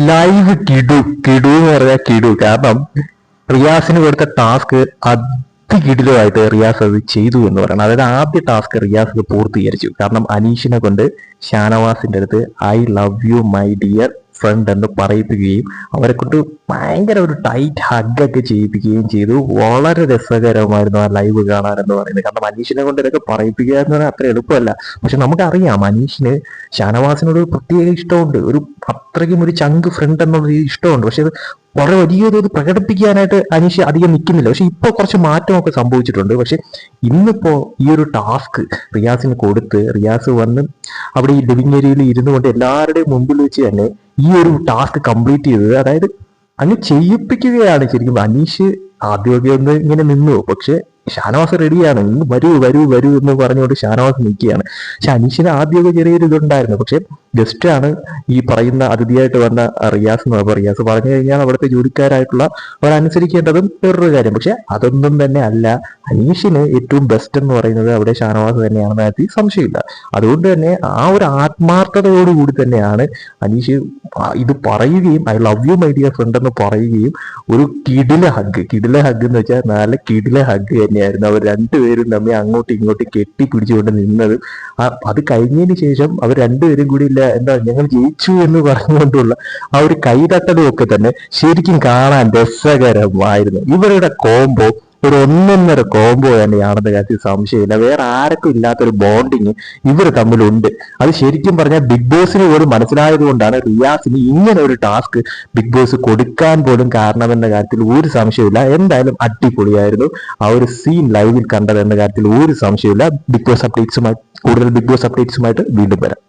Live കിടു കിടു എന്ന് പറയാ കിടു. കാരണം റിയാസിന് കൊടുത്ത ടാസ്ക് അതികിടിലുമായിട്ട് റിയാസ് അത് ചെയ്തു എന്ന് പറയണം. അതായത് ആദ്യ ടാസ്ക് റിയാസ് പൂർത്തീകരിച്ചു. കാരണം അനീഷിനെ കൊണ്ട് ഷാനവാസിന്റെ അടുത്ത് I love you my dear friend എന്ന് പറയിപ്പിക്കുകയും അവരെ കൊണ്ട് ഭയങ്കര ഒരു ടൈറ്റ് ഹഗ്ഗൊക്കെ ചെയ്യിപ്പിക്കുകയും ചെയ്തു. വളരെ രസകരമായിരുന്നു ആ ലൈവ് കാണാൻ എന്ന് പറയുന്നത്. കാരണം മനീഷിനെ കൊണ്ട് ഇതൊക്കെ പറയിപ്പിക്കുക എന്ന് പറഞ്ഞാൽ അത്ര എളുപ്പമല്ല. പക്ഷെ നമുക്കറിയാം മനീഷിന് ഷാനവാസിനോട് ഒരു പ്രത്യേക ഇഷ്ടമുണ്ട്. ഒരു അത്രയ്ക്കും ഒരു ചങ്ക് ഫ്രണ്ട് എന്നുള്ള രീതി ഇഷ്ടമുണ്ട്. പക്ഷെ വളരെ വലിയൊരു ഇത് പ്രകടിപ്പിക്കാനായിട്ട് അനീഷ് അധികം നിൽക്കുന്നില്ല. പക്ഷെ ഇപ്പോൾ കുറച്ച് മാറ്റമൊക്കെ സംഭവിച്ചിട്ടുണ്ട്. പക്ഷെ ഇന്നിപ്പോൾ ഈ ഒരു ടാസ്ക് റിയാസിന് കൊടുത്ത് റിയാസ് വന്ന് അവിടെ ഈ ലിവിങ് ഏരിയയിൽ ഇരുന്നു കൊണ്ട് എല്ലാവരുടെയും മുമ്പിൽ വെച്ച് തന്നെ ഈ ഒരു ടാസ്ക് കംപ്ലീറ്റ് ചെയ്തത് അതായത് അങ്ങ് ചെയ്യിപ്പിക്കുകയാണ് ശരിക്കും. അനീഷ് ആദ്യമൊക്കെ ഒന്ന് ഇങ്ങനെ നിന്നു. പക്ഷെ ഷാനവാസ് റെഡിയാണ്. ഇന്ന് വരൂ വരൂ വരൂ എന്ന് പറഞ്ഞുകൊണ്ട് ഷാനവാസ് നിൽക്കുകയാണ്. പക്ഷെ അനീഷിന് ആദ്യമൊക്കെ ചെറിയൊരു ഇതുണ്ടായിരുന്നു. പക്ഷെ ഗസ്റ്റ് ആണ് ഈ പറയുന്ന അതിഥിയായിട്ട് വന്ന റിയാസ് എന്ന് പറയുമ്പോൾ റിയാസ് പറഞ്ഞു കഴിഞ്ഞാൽ അവിടുത്തെ ജോലിക്കാരായിട്ടുള്ള അവരനുസരിക്കേണ്ടതും വേറൊരു കാര്യം. പക്ഷെ അതൊന്നും തന്നെ അല്ല. അനീഷിന് ഏറ്റവും ബെസ്റ്റ് എന്ന് പറയുന്നത് അവിടെ ഷാനവാസ് തന്നെയാണെന്ന കാര്യത്തിൽ സംശയമില്ല. അതുകൊണ്ട് തന്നെ ആ ഒരു ആത്മാർത്ഥതയോടുകൂടി തന്നെയാണ് അനീഷ് ഇത് പറയുകയും I love you my dear friend എന്ന് പറയുകയും ഒരു കിടില ഹഗ് കിടില ഹഗ് എന്ന് വെച്ചാൽ നല്ല കിടില ഹഗ് തന്നെയായിരുന്നു. അവർ രണ്ടുപേരും തമ്മിൽ അങ്ങോട്ടും ഇങ്ങോട്ടും കെട്ടിപ്പിടിച്ചുകൊണ്ട് നിന്നത്. ആ അത് കഴിഞ്ഞതിന് ശേഷം അവർ രണ്ടുപേരും കൂടി ഇല്ല എന്താ ഞങ്ങൾ ജയിച്ചു എന്ന് പറഞ്ഞുകൊണ്ടുള്ള ആ ഒരു കൈതട്ടലും ഒക്കെ തന്നെ ശരിക്കും കാണാൻ രസകരമായിരുന്നു. ഇവരുടെ കോംബോ ഒരു ഒന്നൊന്നര കോംബോ തന്നെയാണെന്ന കാര്യത്തിൽ സംശയമില്ല. വേറെ ആരൊക്കെ ഇല്ലാത്തൊരു ബോണ്ടിങ് ഇവർ തമ്മിലുണ്ട്. അത് ശരിക്കും പറഞ്ഞാൽ ബിഗ് ബോസിന് പോലും മനസ്സിലായത് കൊണ്ടാണ് റിയാസിന് ഇങ്ങനെ ഒരു ടാസ്ക് ബിഗ് ബോസ് കൊടുക്കാൻ പോലും കാരണമെന്ന കാര്യത്തിൽ ഒരു സംശയമില്ല എന്തായാലും അടിപൊളിയായിരുന്നു. ആ ഒരു സീൻ ലൈവിൽ കണ്ടത് എന്ന കാര്യത്തിൽ ഒരു സംശയമില്ല ബിഗ് ബോസ് അപ്ഡേറ്റ്സുമായി കൂടുതൽ ബിഗ് ബോസ് അപ്ഡേറ്റ്സുമായിട്ട് വീണ്ടും വരാം.